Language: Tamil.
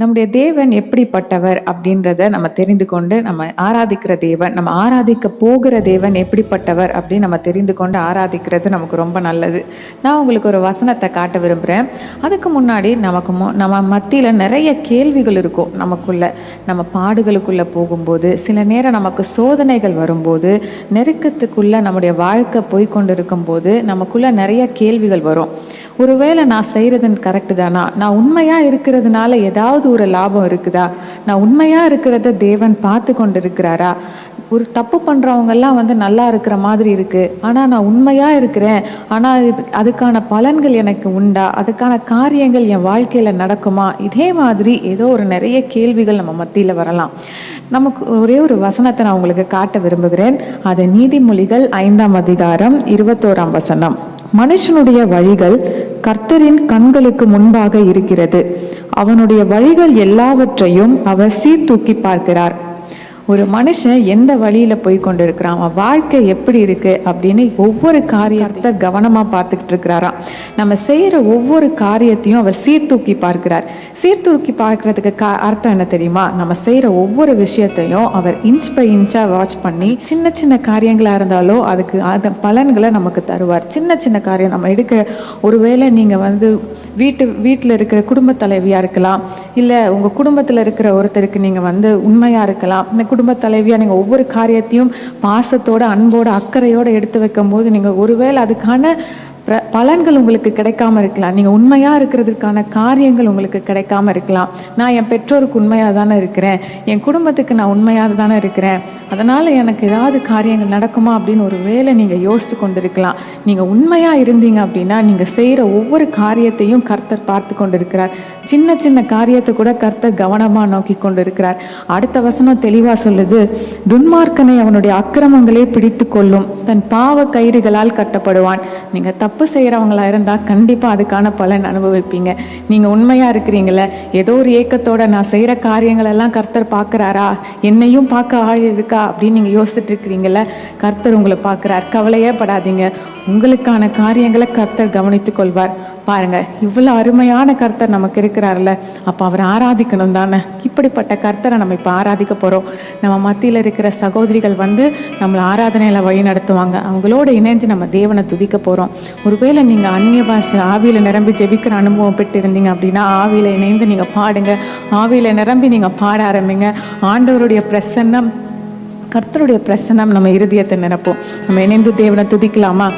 நம்முடைய தேவன் எப்படிப்பட்டவர் அப்படின்றத நம்ம தெரிந்து கொண்டு நம்ம ஆராதிக்கிற தேவன் நம்ம ஆராதிக்க போகிற தேவன் எப்படிப்பட்டவர் அப்படின்னு நம்ம தெரிந்து கொண்டு ஆராதிக்கிறது நமக்கு ரொம்ப நல்லது. நான் உங்களுக்கு ஒரு வசனத்தை காட்ட விரும்புகிறேன் அதுக்கு முன்னாடி நமக்கு மு நம்ம மத்தியில் நிறைய கேள்விகள் இருக்கும் நமக்குள்ள. நம்ம பாடுகளுக்குள்ளே போகும்போது சில நேரம் நமக்கு சோதனைகள் வரும்போது நெருக்கத்துக்குள்ளே நம்முடைய வாழ்க்கை போய்க்கொண்டு இருக்கும்போது நமக்குள்ளே நிறைய கேள்விகள் வரும். ஒருவேளை நான் செய்கிறது கரெக்டு தானா? நான் உண்மையாக இருக்கிறதுனால ஏதாவது ஒரு லாபம் இருக்குதா? நான் உண்மையாக இருக்கிறத தேவன் பார்த்து கொண்டு இருக்கிறாரா ஒரு தப்பு பண்ணுறவங்கெல்லாம் வந்து நல்லா இருக்கிற மாதிரி இருக்குது ஆனால் நான் உண்மையாக இருக்கிறேன். ஆனால் இது அதுக்கான பலன்கள் எனக்கு உண்டா? அதுக்கான காரியங்கள் என் வாழ்க்கையில் நடக்குமா? இதே மாதிரி ஏதோ ஒரு நிறைய கேள்விகள் நம்ம மத்தியில் வரலாம். நமக்கு ஒரே ஒரு வசனத்தை நான் உங்களுக்கு காட்ட விரும்புகிறேன். அது நீதிமொழிகள் ஐந்தாம் அதிகாரம் இருபத்தோராம் வசனம். மனுஷனுடைய வழிகள் கர்த்தரின் கண்களுக்கு முன்பாக இருக்கிறது. அவனுடைய வழிகள் எல்லாவற்றையும் அவர் சீர்தூக்கி பார்க்கிறார். ஒரு மனுஷன் எந்த வழியில் போய் கொண்டு இருக்கிறான் அவன் வாழ்க்கை எப்படி இருக்குது அப்படின்னு ஒவ்வொரு காரியத்தை கவனமாக பார்த்துக்கிட்டு இருக்கிறாராம். நம்ம செய்கிற ஒவ்வொரு காரியத்தையும் அவர் சீர்தூக்கி பார்க்கிறார். சீர்தூக்கி பார்க்கறதுக்கு கா அர்த்தம் என்ன தெரியுமா? நம்ம செய்கிற ஒவ்வொரு விஷயத்தையும் அவர் இன்ச் பை இன்ச்சாக வாட்ச் பண்ணி சின்ன சின்ன காரியங்களாக இருந்தாலும் அதுக்கு அந்த பலன்களை நமக்கு தருவார். சின்ன சின்ன காரியம் நம்ம எடுக்க ஒருவேளை நீங்கள் வந்து வீட்டு வீட்டில் இருக்கிற குடும்ப தலைவியாக இருக்கலாம் இல்லை உங்கள் குடும்பத்தில் இருக்கிற ஒருத்தருக்கு நீங்கள் வந்து உண்மையாக இருக்கலாம் இந்த குடும்ப தலைவியாக நீங்கள் ஒவ்வொரு காரியத்தையும் பாசத்தோட அன்போட அக்கறையோடு எடுத்து வைக்கும்போது நீங்கள் ஒருவேளை அதுக்கான பலன்கள் உங்களுக்கு கிடைக்காம இருக்கலாம். நீங்கள் உண்மையாக இருக்கிறதுக்கான காரியங்கள் உங்களுக்கு கிடைக்காம இருக்கலாம். நான் என் பெற்றோருக்கு உண்மையாக தானே இருக்கிறேன். என் குடும்பத்துக்கு நான் உண்மையாக தானே இருக்கிறேன். அதனால் எனக்கு ஏதாவது காரியங்கள் நடக்குமா அப்படின்னு ஒரு வேலை நீங்கள் யோசித்து கொண்டு இருக்கலாம் நீங்கள் உண்மையாக இருந்தீங்க அப்படின்னா நீங்கள் செய்கிற ஒவ்வொரு காரியத்தையும் கர்த்தர் பார்த்து கொண்டு இருக்கிறார் சின்ன சின்ன காரியத்தை கூட கர்த்தர் கவனமாக நோக்கி கொண்டு இருக்கிறார் அடுத்த வசனம் தெளிவாக சொல்லுது துன்மார்க்கனை அவனுடைய அக்கிரமங்களே பிடித்து கொள்ளும். தன் பாவ கயிறுகளால் கட்டப்படுவான். நீங்கள் தப்பு செய்கிறவங்களா இருந்தால் கண்டிப்பாக அதுக்கான பலன் அனுபவிப்பீங்க. நீங்கள் உண்மையாக இருக்கிறீங்கள ஏதோ ஒரு ஏக்கத்தோட நான் செய்கிற காரியங்களெல்லாம் கர்த்தர் பார்க்குறாரா என்னையும் பார்க்க ஆள் இருக்கா? அப்படின்னு நீங்கள் யோசிச்சுட்டு இருக்கிறீங்களே கர்த்தர் உங்களை பார்க்குறார் கவலையே படாதீங்க. உங்களுக்கான காரியங்களை கர்த்தர் கவனித்துக் கொள்வார். பாருங்க இவ்வளோ அருமையான கர்த்தர் நமக்கு இருக்கிறார்ல அப்போ அவரை ஆராதிக்கணும் தானே? இப்படிப்பட்ட கர்த்தரை நம்ம இப்போ ஆராதிக்க போகிறோம் நம்ம மத்தியில் இருக்கிற சகோதரிகள் வந்து நம்மளை ஆராதனையில் வழி நடத்துவாங்க. அவங்களோட இணைஞ்சு நம்ம தேவனை துதிக்க போகிறோம் ஒருவேளை நீங்கள் அந்நிய பாஷை ஆவியில் நிரம்பி ஜெபிக்கிற அனுபவம் பெற்று இருந்தீங்க அப்படின்னா ஆவியில் இணைந்து நீங்கள் பாடுங்க. ஆவியில் நிரம்பி நீங்கள் பாட ஆரம்பிங்க. ஆண்டவருடைய பிரசன்னம் கர்த்தருடைய பிரசன்னம் நம்ம இருதயத்தை நினைப்போம் நம்ம இணைந்து தேவனை துதிக்கலாமா?